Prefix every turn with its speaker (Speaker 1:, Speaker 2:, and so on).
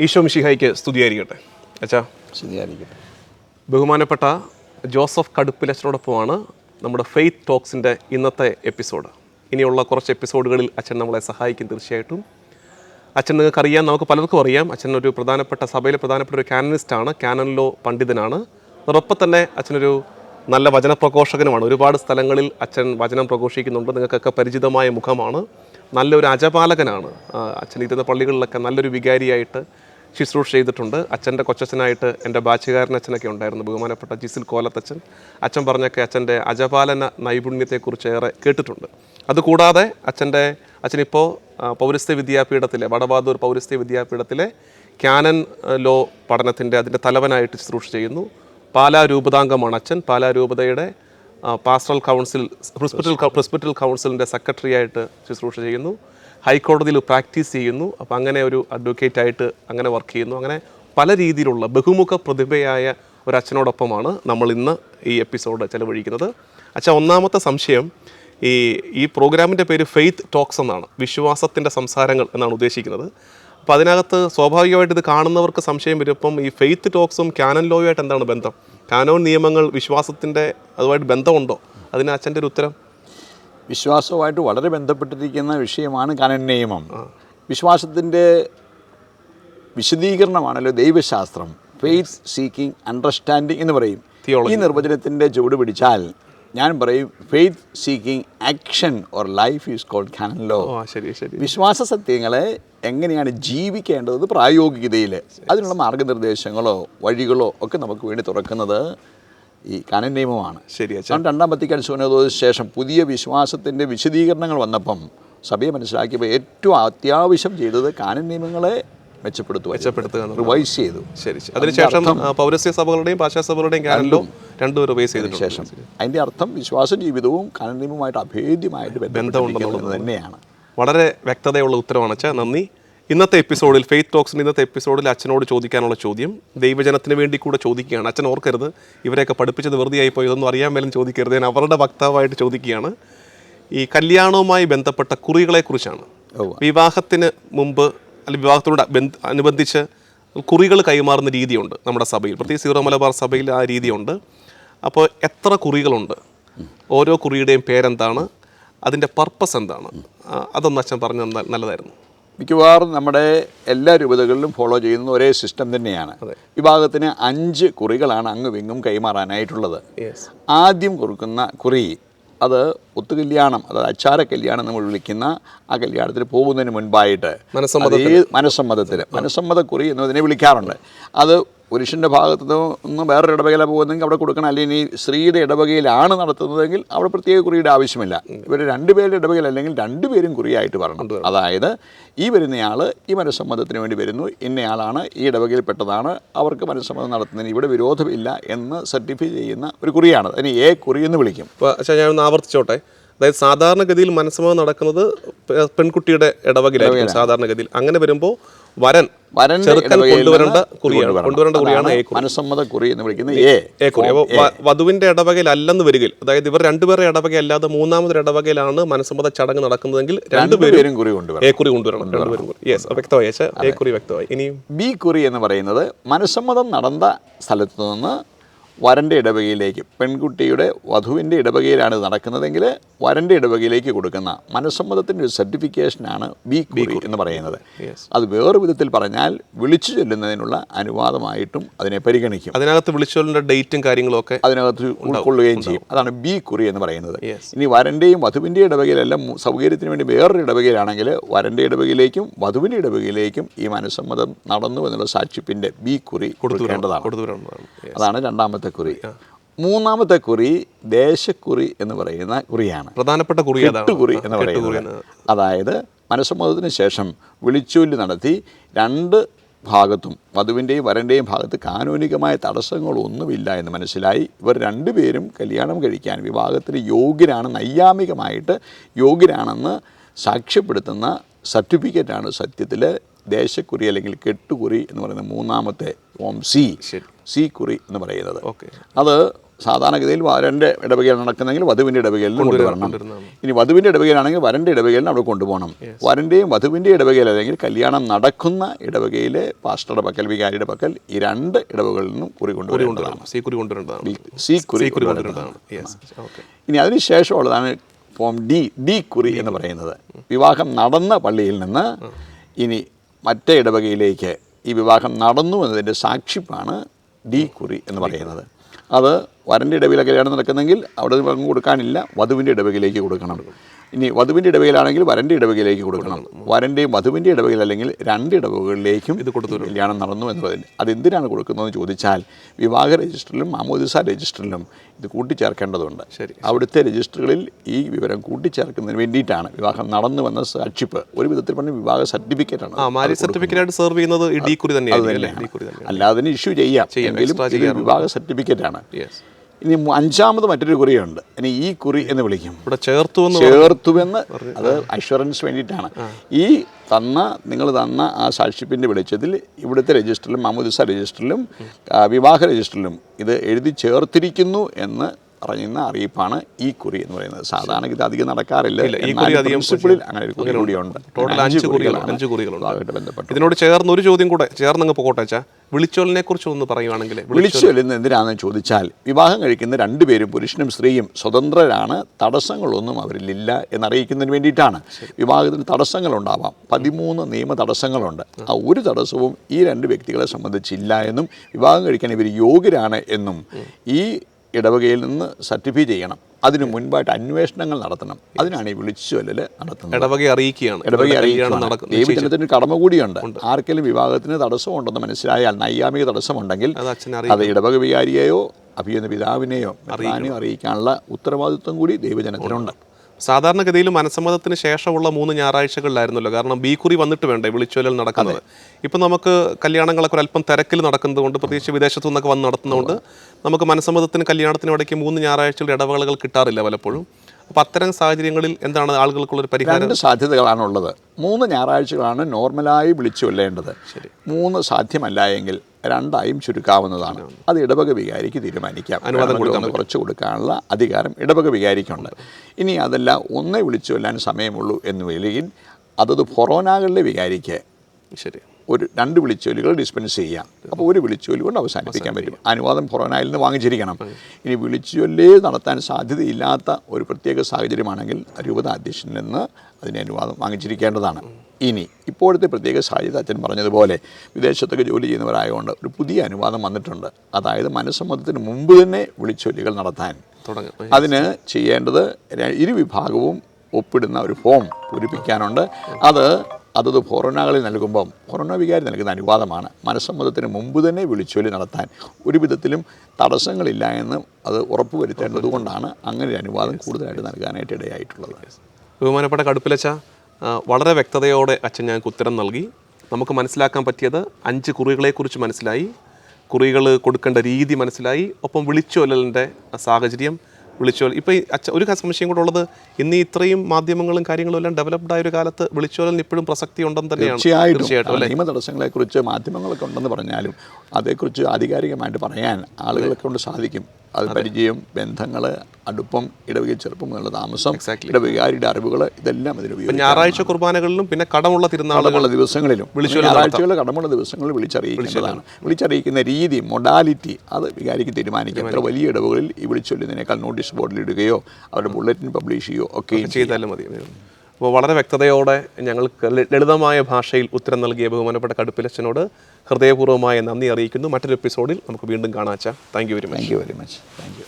Speaker 1: ഈശോ മിഷിഹായിക്ക് സ്തുതിയായിരിക്കട്ടെ. അച്ഛാ.
Speaker 2: സ്തുതിയായിരിക്കട്ടെ.
Speaker 1: ബഹുമാനപ്പെട്ട ജോസഫ് കടുപ്പിലച്ചനോടൊപ്പമാണ് നമ്മുടെ ഫെയ്ത്ത് ടോക്സിന്റെ ഇന്നത്തെ എപ്പിസോഡ്. ഇനിയുള്ള കുറച്ച് എപ്പിസോഡുകളിൽ അച്ഛൻ നമ്മളെ സഹായിക്കും തീർച്ചയായിട്ടും. അച്ഛൻ നിങ്ങൾക്ക് അറിയാം നമുക്ക് പലർക്കും അറിയാം. അച്ഛൻ ഒരു പ്രധാനപ്പെട്ട സഭയിലെ പ്രധാനപ്പെട്ട ഒരു കാനനിസ്റ്റാണ് കാനനിലോ പണ്ഡിതനാണ്. അതോടൊപ്പം തന്നെ അച്ഛനൊരു നല്ല വചന പ്രഘോഷകനുമാണ്. ഒരുപാട് സ്ഥലങ്ങളിൽ അച്ഛൻ വചനം പ്രഘോഷിക്കുന്നുണ്ട്. നിങ്ങൾക്കൊക്കെ പരിചിതമായ മുഖമാണ്. നല്ലൊരു അജപാലകനാണ്. അച്ഛൻ ഇരുന്ന പള്ളികളിലൊക്കെ നല്ലൊരു വികാരിയായിട്ട് ശുശ്രൂഷ ചെയ്തിട്ടുണ്ട്. അച്ഛന്റെ കൊച്ചച്ഛനായിട്ട് എന്റെ ബാച്ചുകാരൻ അച്ഛനൊക്കെ ഉണ്ടായിരുന്നു. ബഹുമാനപ്പെട്ട ജിസിൽ കോലത്തച്ഛൻ. അച്ഛൻ പറഞ്ഞൊക്കെ അച്ഛന്റെ അജപാലന നൈപുണ്യത്തെക്കുറിച്ച് ഏറെ കേട്ടിട്ടുണ്ട്. അതുകൂടാതെ അച്ഛന്റെ അച്ഛനിപ്പോൾ പൗരസ്ത്യ വിദ്യാപീഠത്തിലെ വടബാദൂർ പൗരസ്ത്യ വിദ്യാപീഠത്തിലെ ക്യാനൻ ലോ പഠനത്തിന്റെ അതിന്റെ തലവനായിട്ട് ശുശ്രൂഷ ചെയ്യുന്നു. പാലാ രൂപതാംഗമാണ് അച്ഛൻ. പാലാ രൂപതയുടെ പാസ്റ്ററൽ കൗൺസിൽ പ്രിസ്പിറ്റൽ പ്രിസ്പിറ്റൽ കൗൺസിലിന്റെ സെക്രട്ടറി ആയിട്ട് ശുശ്രൂഷ ചെയ്യുന്നു. ഹൈക്കോടതിയിൽ പ്രാക്ടീസ് ചെയ്യുന്നു. അപ്പോൾ അങ്ങനെ ഒരു അഡ്വക്കേറ്റ് ആയിട്ട് അങ്ങനെ വർക്ക് ചെയ്യുന്നു. അങ്ങനെ പല രീതിയിലുള്ള ബഹുമുഖ പ്രതിഭയായ ഒരു അച്ഛനോടൊപ്പമാണ് നമ്മൾ ഇന്ന് ഈ എപ്പിസോഡ് ചെലവഴിക്കുന്നത്. അച്ഛാ ഒന്നാമത്തെ സംശയം ഈ ഈ പ്രോഗ്രാമിന്റെ പേര് ഫെയ്ത്ത് ടോക്സ് എന്നാണ്. വിശ്വാസത്തിന്റെ സംസാരങ്ങൾ എന്നാണ് ഉദ്ദേശിക്കുന്നത്. അപ്പോൾ അതിനകത്ത് സ്വാഭാവികമായിട്ട് ഇത് കാണുന്നവർക്ക് സംശയം വരും. ഈ ഫെയ്ത്ത് ടോക്സും ക്യാനൻ ലോയുമായിട്ട് എന്താണ് ബന്ധം? കാനോൺ നിയമങ്ങൾ വിശ്വാസത്തിന്റെ അതുമായിട്ട് ബന്ധമുണ്ടോ? അതിന് അച്ഛന്റെ ഒരു ഉത്തരം?
Speaker 2: വിശ്വാസവുമായിട്ട് വളരെ ബന്ധപ്പെട്ടിരിക്കുന്ന വിഷയമാണ് കാനൻ നിയമം വിശ്വാസത്തിന്റെ വിശദീകരണമാണല്ലോ ദൈവശാസ്ത്രം. ഫെയ്ത്ത് സീക്കിംഗ് അണ്ടർസ്റ്റാൻഡിങ് എന്ന് പറയും. ഈ നിർവചനത്തിന്റെ ചുവട് പിടിച്ചാൽ ഞാൻ പറയും faith seeking action or life is called canon law
Speaker 1: ഓ ശരി ശരി.
Speaker 2: വിശ്വാസ സത്യങ്ങളെ എങ്ങനെയാണ് ജീവിക്കേണ്ടത് പ്രായോഗികതയിൽ അതിനുള്ള മാർഗനിർദ്ദേശങ്ങളോ വഴികളോ ഒക്കെ നമുക്ക് വേണ്ടി തുറക്കുന്നത് ഈ കാനൻ നിയമമാണ്.
Speaker 1: ശരി.
Speaker 2: രണ്ടാം പത്തിക്കാൻ സുനതോതിന് ശേഷം പുതിയ വിശ്വാസത്തിന്റെ വിശദീകരണങ്ങൾ വന്നപ്പം സഭയെ മനസ്സിലാക്കിയപ്പോൾ ഏറ്റവും അത്യാവശ്യം ചെയ്തത് കാനൻ നിയമങ്ങളെ മെച്ചപ്പെടുത്തുക
Speaker 1: മെച്ചപ്പെടുത്തുക
Speaker 2: റിവൈസ് ചെയ്തു.
Speaker 1: ശരി അതിനുശേഷം പൗരസ്യ സഭകളുടെയും പാശ്ചാത്യ സഭകളുടെയും കാനലിലോ രണ്ടും റിവൈസ് ചെയ്തതിനു
Speaker 2: ശേഷം അതിന്റെ അർത്ഥം വിശ്വാസ ജീവിതവും കാനൻ നിയമവുമായിട്ട് അഭേദ്യമായിട്ട് ബന്ധമുണ്ടെന്നുള്ളത്. തന്നെയാണ്.
Speaker 1: വളരെ വ്യക്തതയുള്ള ഉത്തരവാണ്. അച്ഛാ നന്ദി. ഇന്നത്തെ എപ്പിസോഡിൽ ഫെയ്ത്ത് ടോക്സിന്റെ ഇന്നത്തെ എപ്പിസോഡിൽ അച്ഛനോട് ചോദിക്കാനുള്ള ചോദ്യം. ദൈവജനത്തിന് വേണ്ടി കൂടെ ചോദിക്കുകയാണ്. അച്ഛൻ ഓർക്കരുത് ഇവരെയൊക്കെ പഠിപ്പിച്ചത് വെറുതെയായി പോയി ഇതൊന്നും അറിയാൻ മേലും ചോദിക്കരുത്. ഞാൻ അവരുടെ വക്താവായിട്ട് ചോദിക്കുകയാണ്. ഈ കല്യാണവുമായി ബന്ധപ്പെട്ട കുറികളെക്കുറിച്ചാണ്. വിവാഹത്തിന് മുമ്പ് അല്ലെങ്കിൽ വിവാഹത്തോട് ബന്ധ അനുബന്ധിച്ച് കുറികൾ കൈമാറുന്ന രീതിയുണ്ട് നമ്മുടെ സഭയിൽ. പ്രത്യേകിച്ച് സീറോ മലബാർ സഭയിൽ ആ രീതിയുണ്ട്. അപ്പോൾ എത്ര കുറികളുണ്ട്? ഓരോ കുറിയുടെയും പേരെന്താണ്? അതിന്റെ പർപ്പസ് എന്താണ്? അതൊന്ന് അച്ഛൻ പറഞ്ഞു തന്നാൽ നല്ലതായിരുന്നു.
Speaker 2: മിക്കവാറും നമ്മുടെ എല്ലാ രൂപതകളിലും ഫോളോ ചെയ്യുന്ന ഒരേ സിസ്റ്റം തന്നെയാണ്. വിഭാഗത്തിന് അഞ്ച് കുറികളാണ് അങ്ങും ഇങ്ങും കൈമാറാനായിട്ടുള്ളത്. ആദ്യം കുറുക്കുന്ന കുറി അത് ഒത്തുകല്യാണം അതായത് അച്ചാര കല്യാണം നമ്മൾ വിളിക്കുന്ന ആ കല്യാണത്തിന് പോകുന്നതിന് മുൻപായിട്ട്
Speaker 1: മനസ്സമ്മതത്തിൽ
Speaker 2: മനസ്സമ്മതക്കുറി മനസ്സമ്മതത്തിന്. മനസ്സമ്മത കുറി എന്നതിനെ വിളിക്കാറുണ്ട്. അത് പുരുഷന്റെ ഭാഗത്തു നിന്ന് വേറൊരു ഇടവകയില പോകുന്നെങ്കിൽ അവിടെ കൊടുക്കണം. അല്ലെങ്കിൽ ഇനി സ്ത്രീയുടെ ഇടവകയിലാണ് നടത്തുന്നതെങ്കിൽ അവിടെ പ്രത്യേക കുറിയുടെ ആവശ്യമില്ല. ഇവർ രണ്ടുപേരുടെ ഇടവകയിൽ അല്ലെങ്കിൽ രണ്ടുപേരും കുറിയായിട്ട് പറയണം അതായത് ഈ വരുന്നയാൾ ഈ മനസ്സമ്മതത്തിന് വേണ്ടി വരുന്നു. ഇന്നയാളാണ് ഈ ഇടവകയിൽപ്പെട്ടതാണ് അവർക്ക് മനസ്സമ്മതം നടത്തുന്നതിന് ഇവിടെ വിരോധമില്ല എന്ന് സർട്ടിഫൈ ചെയ്യുന്ന ഒരു കുറിയാണ്. അതിന് എ കുറി എന്ന് വിളിക്കും.
Speaker 1: ഞാൻ ഒന്ന് ആവർത്തിച്ചോട്ടെ. അതായത് സാധാരണഗതിയിൽ മനസ്സമ്മതം നടക്കുന്നത് പെൺകുട്ടിയുടെ ഇടവകയിലായിരിക്കും സാധാരണഗതിയിൽ. അങ്ങനെ വരുമ്പോൾ വരൻ
Speaker 2: വരൻ
Speaker 1: ചെറുക്കൻ കൊണ്ടുവരേണ്ട കുറിയാണ്.
Speaker 2: കൊണ്ടുവരണം.
Speaker 1: കൊണ്ടുവരേണ്ട കുറിയാണ്
Speaker 2: മനസ്സമ്മത കുറി എന്ന് വിളിക്കുന്ന എ
Speaker 1: കുറി. അപ്പോൾ വധുവിന്റെ വധുവിന്റെ ഇടവകയിൽ അല്ലെന്ന് വരികിൽ അതായത് ഇവർ രണ്ടുപേരുടെ ഇടവക അല്ലാതെ മൂന്നാമതൊരു ഇടവകയിലാണ് മനസ്സമ്മത ചടങ്ങ് നടക്കുന്നതെങ്കിൽ രണ്ടുപേരും
Speaker 2: കുറി കൊണ്ടുവരണം.
Speaker 1: എ കുറി കൊണ്ടുവരണം. രണ്ടുപേരും കുറി. യെസ് വ്യക്തമായി. എ കുറി വ്യക്തമായി. ഇനിയും
Speaker 2: ബി കുറി എന്ന് പറയുന്നത് മനസ്സമ്മതം നടന്ന സ്ഥലത്തു നിന്ന് വരന്റെ ഇടവകയിലേക്ക് പെൺകുട്ടിയുടെ വധുവിന്റെ ഇടവകയിലാണ് ഇത് നടക്കുന്നതെങ്കിൽ വരന്റെ ഇടവകയിലേക്ക് കൊടുക്കുന്ന മനസ്സമ്മതത്തിന്റെ ഒരു സർട്ടിഫിക്കേഷനാണ് ബി കുറി എന്ന് പറയുന്നത്. അത് വേറെ വിധത്തിൽ പറഞ്ഞാൽ വിളിച്ചു ചൊല്ലുന്നതിനുള്ള അനുവാദമായിട്ടും അതിനെ പരിഗണിക്കും.
Speaker 1: അതിനകത്ത് വിളിച്ചോളിന്റെ ഡേറ്റും കാര്യങ്ങളൊക്കെ
Speaker 2: അതിനകത്ത് ഉൾക്കൊള്ളുകയും ചെയ്യും. അതാണ് ബി കുറി എന്ന് പറയുന്നത്. ഇനി വരന്റെയും വധുവിന്റെ ഇടവകയിലെല്ലാം സൗകര്യത്തിന് വേണ്ടി വേറൊരു ഇടവകയിലാണെങ്കിൽ വരന്റെ ഇടവകയിലേക്കും വധുവിന്റെ ഇടവകയിലേക്കും ഈ മനസ്സമ്മതം നടന്നു എന്നുള്ള സാക്ഷിപ്പിന്റെ ബി കുറി കൊടുക്കേണ്ടതാണ്. അതാണ് രണ്ടാമത്തെ കുറി മൂന്നാമത്തെ കുറി ദേശക്കുറി എന്ന് പറയുന്ന കുറിയാണ്.
Speaker 1: പ്രധാനപ്പെട്ട കുറി
Speaker 2: കുറി എന്ന് പറയുന്നത്. അതായത് മനസ്സമ്മതത്തിന് ശേഷം വിളിച്ചൊല്ലി നടത്തി രണ്ട് ഭാഗത്തും വധുവിന്റെയും വരന്റെയും ഭാഗത്ത് കാനൂനികമായ തടസ്സങ്ങളൊന്നുമില്ല എന്ന് മനസ്സിലായി. ഇവർ രണ്ടുപേരും കല്യാണം കഴിക്കാൻ വിവാഹത്തിന് യോഗ്യരാണ് നൈയാമികമായിട്ട് യോഗ്യരാണെന്ന് സാക്ഷ്യപ്പെടുത്തുന്ന സർട്ടിഫിക്കറ്റാണ് സത്യത്തിൽ ദേശക്കുറി അല്ലെങ്കിൽ കെട്ടുകുറി എന്ന് പറയുന്ന മൂന്നാമത്തെ ഫോം സി. സി കുറി എന്ന് പറയുന്നത്.
Speaker 1: ഓക്കെ.
Speaker 2: അത് സാധാരണഗതിയിൽ വരന്റെ ഇടവകയിൽ നടക്കുന്നെങ്കിൽ വധുവിന്റെ ഇടവകയിൽ കൊണ്ടുവരണം. ഇനി വധുവിന്റെ ഇടവകയിലാണെങ്കിൽ വരന്റെ ഇടവകയിൽ അവിടെ കൊണ്ടുപോകണം. വരന്റെയും വധുവിന്റെ ഇടവകയിൽ അല്ലെങ്കിൽ കല്യാണം നടക്കുന്ന ഇടവകയിലെ പാസ്റ്ററുടെ പക്കൽ വികാരിയുടെ പക്കൽ ഈ രണ്ട് ഇടവകളിൽ നിന്നും കുറി കൊണ്ടുവരേണ്ടതാണ്. സി കുറി കൊണ്ടുവരേണ്ടതാണ്. ഇനി അതിനുശേഷമുള്ളതാണ് ഫോം ഡി ഡി കുറി എന്ന് പറയുന്നത്. വിവാഹം നടന്ന പള്ളിയിൽ നിന്ന് ഇനി മറ്റേ ഇടവകയിലേക്ക് ഈ വിവാഹം നടന്നു എന്നതിന്റെ സാക്ഷിപ്പാണ് ഡി കുറി എന്ന് പറയുന്നത്. അത് വരന്റെ ഇടവയിലെ കല്യാണം നടക്കുന്നെങ്കിൽ അവിടെ പങ്ക് കൊടുക്കാനില്ല വധുവിന്റെ ഇടവകയിലേക്ക് കൊടുക്കണം. ഇനി വധുവിന്റെ ഇടവകയിലാണെങ്കിൽ വരന്റെ ഇടവകയിലേക്ക് കൊടുക്കണം. വരന്റെയും വധുവിന്റെ ഇടവകയിൽ അല്ലെങ്കിൽ രണ്ട് ഇടവകകളിലേക്കും ഇത് കൊടുത്തു കല്യാണം നടന്നു എന്നുള്ളതിന്. അതെന്തിനാണ് കൊടുക്കുന്നതെന്ന് ചോദിച്ചാൽ വിവാഹ രജിസ്റ്ററിലും മാമോദിസ രജിസ്റ്ററിലും ഇത് കൂട്ടിച്ചേർക്കേണ്ടതുണ്ട്.
Speaker 1: ശരി.
Speaker 2: അവിടുത്തെ രജിസ്റ്ററുകളിൽ ഈ വിവരം കൂട്ടിച്ചേർക്കുന്നതിന് വേണ്ടിയിട്ടാണ് വിവാഹം നടന്നു വന്ന സാക്ഷിപ്പ്. ഒരു വിധത്തിൽ പറഞ്ഞ വിവാഹ സർട്ടിഫിക്കറ്റ് ആണ്.
Speaker 1: സർട്ടിഫിക്കറ്റ് സർവ് ചെയ്യുന്നത്
Speaker 2: അല്ലാതെ ഇഷ്യൂ ചെയ്യാം. വിവാഹ സർട്ടിഫിക്കറ്റ് ആണ്. ഇനി അഞ്ചാമത് മറ്റൊരു കുറിയുണ്ട്. ഇനി ഈ കുറി എന്ന് വിളിക്കും.
Speaker 1: ഇവിടെ ചേർത്തു
Speaker 2: ചേർത്തുവെന്ന് അത് അഷുറൻസ് വേണ്ടിയിട്ടാണ്. ഈ തന്ന നിങ്ങൾ തന്ന ആ സാക്ഷിപ്പിന്റെ വെളിച്ചത്തിൽ ഇവിടുത്തെ രജിസ്റ്ററിലും മാമുദിസ രജിസ്റ്ററിലും വിവാഹ രജിസ്റ്ററിലും ഇത് എഴുതി ചേർത്തിരിക്കുന്നു എന്ന് പറയുന്ന അറിയിപ്പാണ് ഈ കുറി എന്ന് പറയുന്നത്. സാധാരണ ഇത് അധികം നടക്കാറില്ല.
Speaker 1: ഈ കുറി അധികം
Speaker 2: അങ്ങനെ ഒരു കുറി കൂടിയുണ്ട്.
Speaker 1: ടോട്ടൽ അഞ്ച്
Speaker 2: കുറികളാണ്
Speaker 1: അഞ്ച് കുറികളുണ്ട്.
Speaker 2: ബന്ധപ്പെട്ട്
Speaker 1: ഇതിനോട് ചേർന്ന് ഒരു ചോദ്യം കൂടെ ചേർന്നങ്ങ് പോകട്ടെ അച്ഛാ. വിളിച്ചോലിനെ കുറിച്ച് ഒന്ന് പറയുവാണെങ്കിൽ
Speaker 2: വിളിച്ചു വരുന്നത് എന്തിനാണെന്ന് ചോദിച്ചാൽ വിവാഹം കഴിക്കുന്ന രണ്ടുപേരും പുരുഷനും സ്ത്രീയും സ്വതന്ത്രരാണ്. തടസ്സങ്ങളൊന്നും അവരിലില്ല എന്നറിയിക്കുന്നതിന് വേണ്ടിയിട്ടാണ്. വിവാഹത്തിന് തടസ്സങ്ങളുണ്ടാവാം. പതിമൂന്ന് നിയമ തടസ്സങ്ങളുണ്ട്. ആ. ഒരു തടസ്സവും ഈ രണ്ട് വ്യക്തികളെ സംബന്ധിച്ചില്ല എന്നും വിവാഹം കഴിക്കാൻ ഇവർ യോഗ്യരാണ് എന്നും ഈ ഇടവകയിൽ നിന്ന് സർട്ടിഫൈ ചെയ്യണം. അതിനു മുൻപായിട്ട് അന്വേഷണങ്ങൾ നടത്തണം. അതിനാണ് ഈ വിളിച്ചു അല്ലെ നടത്തുന്നത്.
Speaker 1: ഇടവകയെ അറിയിക്കുകയാണ്.
Speaker 2: ഇടവകയെ
Speaker 1: അറിയിക്കുകയാണ്.
Speaker 2: ദൈവജനത്തിന് കടമ കൂടിയുണ്ട്. ആർക്കെങ്കിലും വിവാഹത്തിന് തടസ്സമുണ്ടെന്ന് മനസ്സിലായാൽ നൈയാമിക തടസ്സമുണ്ടെങ്കിൽ
Speaker 1: അത്
Speaker 2: ഇടവക വികാരിയെയോ അഭിയുന്ന പിതാവിനെയോ മെത്രാനെയോ അറിയിക്കാനുള്ള ഉത്തരവാദിത്വം കൂടി ദൈവജനത്തിനുണ്ട്
Speaker 1: സാധാരണഗതിയിൽ മനസ്സമ്മതത്തിന് ശേഷമുള്ള മൂന്ന് ഞായറാഴ്ചകളിലായിരുന്നല്ലോ. കാരണം ബി കുറി വന്നിട്ട് വേണ്ടേ വിളിച്ചുവലൽ നടക്കുന്നത്. ഇപ്പം നമുക്ക് കല്യാണങ്ങളൊക്കെ ഒരു അല്പം തിരക്കിൽ നടക്കുന്നതുകൊണ്ട് പ്രത്യേകിച്ച് വിദേശത്തു നിന്നൊക്കെ വന്ന് നടത്തുന്നതുകൊണ്ട് നമുക്ക് മനസ്സമ്മതത്തിന് കല്യാണത്തിന് ഇടയ്ക്ക് മൂന്ന് ഞായറാഴ്ചകളുടെ ഇടവേളകൾ കിട്ടാറില്ല പലപ്പോഴും. അപ്പം അത്തരം സാഹചര്യങ്ങളിൽ എന്താണ് ആളുകൾക്കുള്ളൊരു പരിഹാരം?
Speaker 2: രണ്ട് സാധ്യതകളാണുള്ളത്. മൂന്ന് ഞായറാഴ്ചകളാണ് നോർമലായി വിളിച്ചു കൊല്ലേണ്ടത് മൂന്ന് സാധ്യമല്ല എങ്കിൽ രണ്ടായും ചുരുക്കാവുന്നതാണ്. അത് ഇടവക വികാരിക്ക് തീരുമാനിക്കാം. അനുവാദം കൊടുക്കുന്ന കുറച്ച് കൊടുക്കാനുള്ള അധികാരം ഇടവക വികാരിക്കുണ്ട്. ഇനി അതല്ല ഒന്നേ വിളിച്ചു കൊല്ലാൻ സമയമുള്ളൂ എന്ന് വിലയിൽ അതത് ഫൊറോനാകളിലെ വികാരിക്ക്
Speaker 1: ശരി.
Speaker 2: ഒരു രണ്ട് വിളിച്ചോലുകൾ ഡിസ്പെൻസ് ചെയ്യാം. അപ്പോൾ ഒരു വിളിച്ചോലി കൊണ്ട് അവസാനിപ്പിക്കാൻ പറ്റും. അനുവാദം ഫൊറോനായിൽ നിന്ന് വാങ്ങിച്ചിരിക്കണം. ഇനി വിളിച്ചൊല്ലേ നടത്താൻ സാധ്യതയില്ലാത്ത ഒരു പ്രത്യേക സാഹചര്യമാണെങ്കിൽ രൂപത അധ്യക്ഷനിൽ നിന്ന് അതിന് അനുവാദം വാങ്ങിച്ചിരിക്കേണ്ടതാണ്. ഇനി ഇപ്പോഴത്തെ പ്രത്യേക സാഹചര്യം അച്ഛൻ പറഞ്ഞതുപോലെ വിദേശത്തൊക്കെ ജോലി ചെയ്യുന്നവരായതുകൊണ്ട് ഒരു പുതിയ അനുവാദം വന്നിട്ടുണ്ട്. അതായത് മനസ്സമ്മതത്തിന് മുമ്പ് തന്നെ വിളിച്ചൊല്ലികൾ നടത്താൻ.
Speaker 1: തുടങ്ങും.
Speaker 2: അതിന് ചെയ്യേണ്ടത് ഇരുവിഭാഗവും ഇരു വിഭാഗവും ഒപ്പിടുന്ന ഒരു ഫോം പൂരിപ്പിക്കാനുണ്ട്. അത് അതത് ഫൊറോനകളിൽ നൽകുമ്പം ഫൊറോന വികാരി നൽകുന്ന അനുവാദമാണ്. മനസ്സമ്മതത്തിന് മുമ്പ് തന്നെ വിളിച്ചൊല്ലി നടത്താൻ. ഒരു വിധത്തിലും തടസ്സങ്ങളില്ല എന്ന് അത് ഉറപ്പുവരുത്തേണ്ടതുകൊണ്ടാണ് അങ്ങനെ ഒരു അനുവാദം കൂടുതലായിട്ട് നൽകാനായിട്ട് ഇടയായിട്ടുള്ളത്.
Speaker 1: ബഹുമാനപ്പെട്ട കടുപ്പിലച്ച വളരെ വ്യക്തതയോടെ അച്ഛൻ ഞങ്ങൾക്ക് ഉത്തരം നൽകി. നമുക്ക് മനസ്സിലാക്കാൻ പറ്റിയത് അഞ്ച് കുറികളെക്കുറിച്ച് മനസ്സിലായി. കുറികൾ കൊടുക്കേണ്ട രീതി മനസ്സിലായി. ഒപ്പം വിളിച്ചൊല്ലലിന്റെ സാഹചര്യം വിളിച്ചോൽ ഇപ്പോൾ ഈ അച്ഛ ഒരു സംശയം കൂടെ ഉള്ളത്. ഇന്ന് ഇത്രയും മാധ്യമങ്ങളും കാര്യങ്ങളും എല്ലാം ഡെവലപ്ഡ് ആയ ഒരു കാലത്ത് വിളിച്ചോലിന് ഇപ്പോഴും പ്രസക്തി ഉണ്ടെന്ന് തന്നെയാണ്.
Speaker 2: തീർച്ചയായിട്ടും. നിയമ തടസ്സങ്ങളെക്കുറിച്ച് മാധ്യമങ്ങളൊക്കെ ഉണ്ടെന്ന് പറഞ്ഞാലും അതേക്കുറിച്ച് ആധികാരികമായിട്ട് പറയാൻ ആളുകളെ കൊണ്ട് സാധിക്കും. അത് പരിചയം ബന്ധങ്ങൾ അടുപ്പം ഇടവകയിൽ ചെറുപ്പം എന്നുള്ള താമസം ഇടവികാരിയുടെ അറിവുകൾ ഇതെല്ലാം അതിന് ഉപയോഗിക്കും
Speaker 1: ഞായറാഴ്ച കുർബാനകളിലും പിന്നെ കടമുള്ള തിരുനാളുകൾ
Speaker 2: ദിവസങ്ങളിലും ഞായറാഴ്ചകൾ കടമുള്ള ദിവസങ്ങളിൽ വിളിച്ചറിയിക്കുന്നതാണ്. വിളിച്ചറിയിക്കുന്ന രീതി മൊഡാലിറ്റി അത് വികാരിക്ക് തീരുമാനിക്കും. എത്ര വലിയ ഇടവുകളിൽ ഈ വിളിച്ചൊല്ലുന്നതിനേക്കാൾ നോട്ടീസ് ബോർഡിലിടുകയോ അവരുടെ ബുള്ളറ്റിൻ പബ്ലിഷ് ചെയ്യുകയോ ഒക്കെ
Speaker 1: ചെയ്താലും മതി. അപ്പോൾ വളരെ വ്യക്തതയോടെ ഞങ്ങൾക്ക് ലളിതമായ ഭാഷയിൽ ഉത്തരം നൽകിയ ബഹുമാനപ്പെട്ട കടുപ്പിലച്ചനോട് ഹൃദയപൂർവമായ നന്ദി അറിയിക്കുന്നു. മറ്റൊരു എപ്പിസോഡിൽ നമുക്ക് വീണ്ടും കാണാച്ചാ thank you very much
Speaker 2: thank you very much thank you